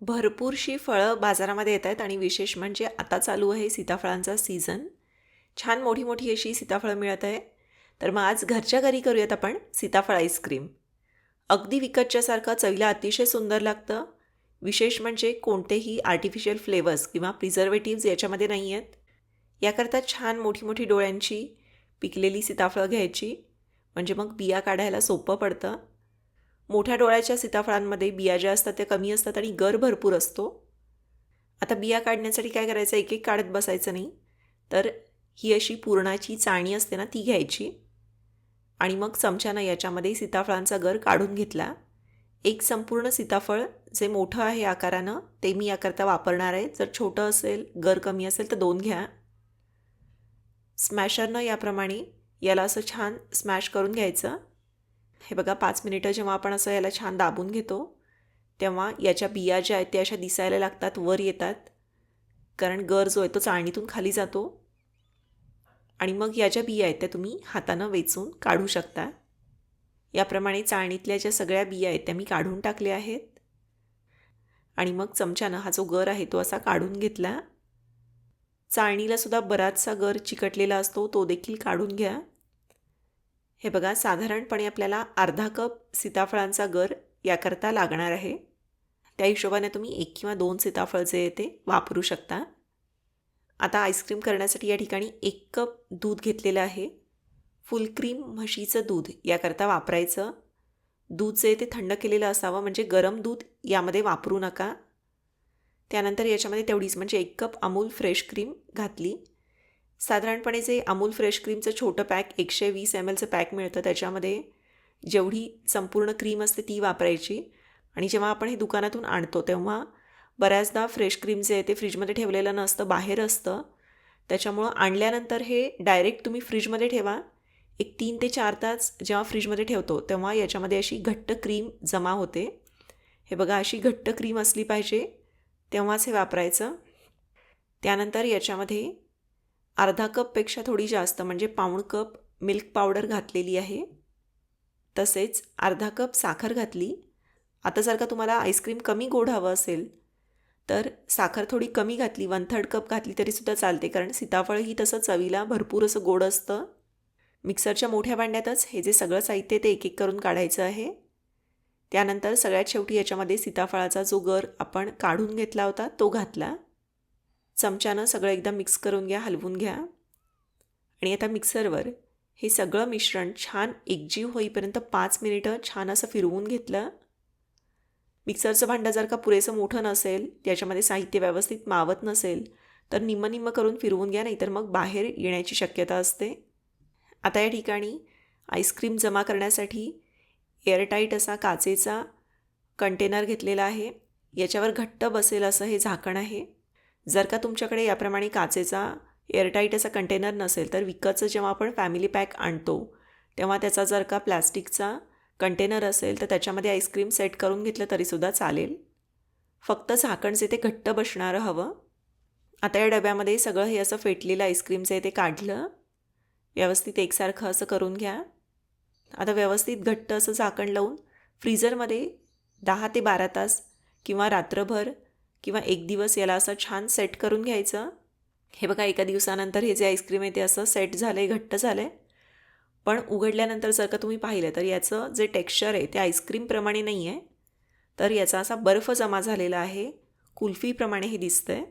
भरपूरशी फळं बाजारामध्ये येत आहेत आणि विशेष म्हणजे आता चालू आहे सीताफळांचा सीझन. छान मोठी मोठी अशी सीताफळं मिळत आहे. तर मग आज घरच्या घरी करूयात आपण सीताफळ आईस्क्रीम अगदी विकतच्यासारखं चवीला अतिशय सुंदर लागतं. विशेष म्हणजे कोणतेही आर्टिफिशियल फ्लेवर्स किंवा प्रिझर्वेटिव्ज याच्यामध्ये नाही आहेत. याकरता छान मोठी मोठी डोळ्यांची पिकलेली सीताफळं घ्यायची. म्हणजे मग बिया काढायला सोपं पडतं. मोठ्या डोळ्याच्या सीताफळांमध्ये बिया ज्या असतात त्या कमी असतात आणि गर भरपूर असतो. आता बिया काढण्यासाठी काय करायचं? एक एक काढत बसायचं नाही. तर ही अशी पूर्णाची चाळणी असते ना ती घ्यायची. आणि मग चमच्यानं याच्यामध्ये सीताफळांचा गर काढून घेतला. एक संपूर्ण सीताफळ जे मोठं आहे आकारानं ते मी याकरता वापरणार आहे. जर छोटं असेल गर कमी असेल तर दोन घ्या. स्मॅशरनं याप्रमाणे याला असं छान स्मॅश करून घ्यायचं. हे बघा पाच मिनिटं जेव्हा आपण असं याला छान दाबून घेतो तेव्हा याच्या बिया ज्या आहेत त्या अशा दिसायला लागतात वर येतात. कारण गर जो आहे तो चाळणीतून खाली जातो. आणि मग या ज्या बिया आहेत त्या तुम्ही हातानं वेचून काढू शकता. याप्रमाणे चाळणीतल्या ज्या सगळ्या बिया आहेत त्या मी काढून टाकल्या आहेत. आणि मग चमच्यानं हा जो गर आहे तो असा काढून घेतला. चाळणीला सुद्धा बराचसा गर चिकटलेला असतो तो देखील काढून घ्या. हे बघा साधारणपणे आपल्याला अर्धा कप सीताफळांचा गर याकरता लागणार आहे. त्या हिशोबाने तुम्ही एक किंवा दोन सीताफळ जे आहे ते वापरू शकता. आता आईस्क्रीम करण्यासाठी या ठिकाणी एक कप दूध घेतलेलं आहे. फुल क्रीम म्हशीचं दूध याकरता वापरायचं. दूध जे ते थंड केलेलं असावं म्हणजे गरम दूध यामध्ये वापरू नका. त्यानंतर याच्यामध्ये तेवढीच म्हणजे एक कप अमूल फ्रेश क्रीम घातली. साधारणपणे जे अमूल फ्रेश क्रीमचं छोटं पॅक एकशे वीस एम एलचं पॅक मिळतं त्याच्यामध्ये जेवढी संपूर्ण क्रीम असते ती वापरायची. आणि जेव्हा आपण हे दुकानातून आणतो तेव्हा बऱ्याचदा फ्रेश क्रीम जे आहे ते फ्रीजमध्ये ठेवलेलं नसतं बाहेर असतं. त्याच्यामुळं आणल्यानंतर हे डायरेक्ट तुम्ही फ्रीजमध्ये ठेवा. एक तीन ते चार तास जेव्हा फ्रीजमध्ये ठेवतो तेव्हा याच्यामध्ये अशी घट्ट क्रीम जमा होते. हे बघा अशी घट्ट क्रीम असली पाहिजे तेव्हाच हे वापरायचं. त्यानंतर याच्यामध्ये अर्धा कपपेक्षा थोडी जास्त म्हणजे पाऊण कप मिल्क पावडर घातलेली आहे. तसेच अर्धा कप साखर घातली. आता जर का तुम्हाला आईस्क्रीम कमी गोड हवं असेल तर साखर थोडी कमी घातली वन थर्ड कप घातली तरीसुद्धा चालते कारण सीताफळ ही तसं चवीला भरपूर असं गोड असतं. मिक्सरच्या मोठ्या भांड्यातच हे जे सगळं साहित्य ते एक एक करून काढायचं आहे. त्यानंतर सगळ्यात शेवटी याच्यामध्ये सीताफळाचा जो गर आपण काढून घेतला होता तो घातला. चमच्यानं सगळं एकदा मिक्स करून घ्या हलवून घ्या. आणि आता मिक्सरवर हे सगळं मिश्रण छान एकजीव होईपर्यंत पाच मिनिटं छान असं फिरवून घेतलं. मिक्सरचं भांडं जर का पुरेसं मोठं नसेल त्याच्यामध्ये साहित्य व्यवस्थित मावत नसेल तर निम्म निम्म करून फिरवून घ्या नाहीतर मग बाहेर येण्याची शक्यता असते. आता या ठिकाणी आईस्क्रीम जमा करण्यासाठी एअरटाईट असा काचेचा कंटेनर घेतलेला आहे. याच्यावर घट्ट बसेल असं हे झाकण आहे. जर का तुमच्याकडे याप्रमाणे काचेचा एअरटाईट असा कंटेनर नसेल तर विकतचं जेव्हा आपण फॅमिली पॅक आणतो तेव्हा त्याचा जर का प्लॅस्टिकचा कंटेनर असेल तर त्याच्यामध्ये आईस्क्रीम सेट करून घेतलं तरीसुद्धा चालेल. फक्त झाकण जे ते घट्ट बसणारं हवं आता या डब्यामध्ये सगळं हे असं फेटलेलं आईस्क्रीमचं आहे ते काढलं. व्यवस्थित एकसारखं असं करून घ्या. आता व्यवस्थित घट्ट असं झाकण लावून फ्रीजरमध्ये दहा ते बारा तास किंवा रात्रभर किंवा एक दिवस याला असं छान सेट करून घ्यायचं. हे बघा एका दिवसानंतर हे जे आईस्क्रीम आहे ते असं सेट झालं आहे घट्ट झालं आहे पण उघडल्यानंतर जर का तुम्ही पाहिलं तर याचं जे टेक्स्चर आहे ते आईस्क्रीमप्रमाणे नाही आहे तर याचा असा बर्फ जमा झालेला आहे. कुल्फीप्रमाणे हे दिसतं आहे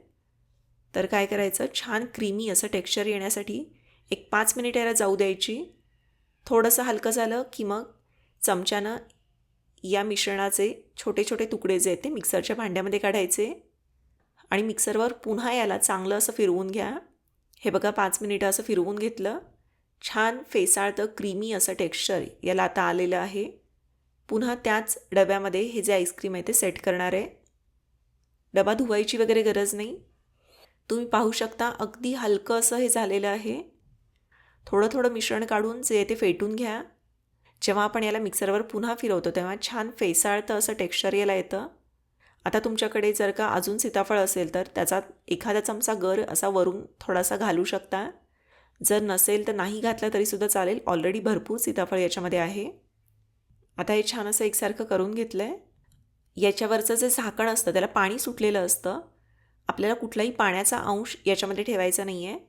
तर काय करायचं? छान क्रीमी असं टेक्स्चर येण्यासाठी एक पाच मिनिट याला जाऊ द्यायची. थोडंसं हलकं झालं की मग चमच्यानं या मिश्रणाचे छोटे छोटे तुकडे जे आहेत ते मिक्सरच्या भांड्यामध्ये काढायचे आणि मिक्सरवर पुन्हा याला चांगलं असं फिरवून घ्या. हे बघा पाच मिनिटं असं फिरवून घेतलं. छान फेसाळतं क्रीमी असं टेक्स्चर याला आता आलेलं आहे. पुन्हा त्याच डब्यामध्ये हे जे आईस्क्रीम आहे ते सेट करणार आहे. डबा धुवायची वगैरे गरज नाही. तुम्ही पाहू शकता अगदी हलकं असं हे झालेलं आहे. थोडं थोडं मिश्रण काढून जे ते फेटून घ्या. जेव्हा आपण याला मिक्सरवर पुन्हा फिरवतो तेव्हा छान फेसाळतं असं टेक्स्चर याला येतं. आता तुमच्याकडे जर का अजून सीताफळ असेल तर त्याचा एखादा चमचा गर असा वरून थोडासा घालू शकता. जर नसेल तर नाही घातलं तरीसुद्धा चालेल. ऑलरेडी भरपूर सीताफळ याच्यामध्ये आहे. आता हे छान असं एकसारखं करून घेतलं आहे याच्यावरचं जे झाकण असतं त्याला पाणी सुटलेलं असतं. आपल्याला कुठलाही पाण्याचा अंश याच्यामध्ये ठेवायचा नाही आहे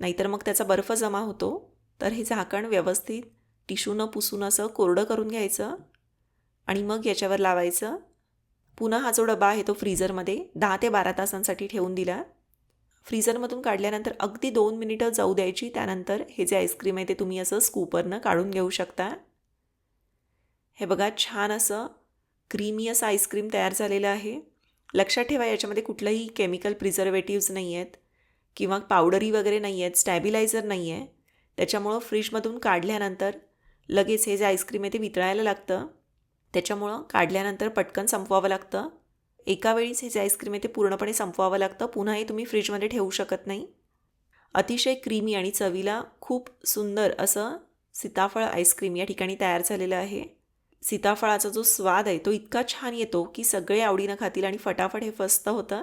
नाहीतर मग त्याचा बर्फ जमा होतो. तर हे झाकण व्यवस्थित टिशूनं पुसून असं कोरडं करून घ्यायचं आणि मग याच्यावर लावायचं. पुन्हा हा जो डबा आहे तो फ्रीझरमध्ये दहा ते बारा तासांसाठी ठेवून दिला. फ्रीझरमधून काढल्यानंतर अगदी दोन मिनिटं जाऊ द्यायची. त्यानंतर हे जे आईस्क्रीम आहे ते तुम्ही असं स्कूपरनं काढून घेऊ शकता. हे बघा छान असं क्रीमी असं आईस्क्रीम तयार झालेलं आहे. लक्षात ठेवा याच्यामध्ये कुठलंही केमिकल प्रिझर्वेटिव्ज नाही आहेत किंवा पावडरी वगैरे नाही आहेत स्टॅबिलायझर नाही आहे त्याच्यामुळं फ्रीजमधून काढल्यानंतर लगेच हे जे आईस्क्रीम आहे ते वितळायला लागतं. त्याच्यामुळं काढल्यानंतर पटकन संपवावं लागतं. एका वेळीच हे जे आईस्क्रीम आहे ते पूर्णपणे संपवावं लागतं. पुन्हा हे तुम्ही फ्रीजमध्ये ठेवू शकत नाही. अतिशय क्रीमी आणि चवीला खूप सुंदर असं सीताफळ आईस्क्रीम या ठिकाणी तयार झालेलं आहे. सीताफळाचा जो स्वाद आहे तो इतका छान येतो की सगळे आवडीनं खातील आणि फटाफट हे फस्त होतं.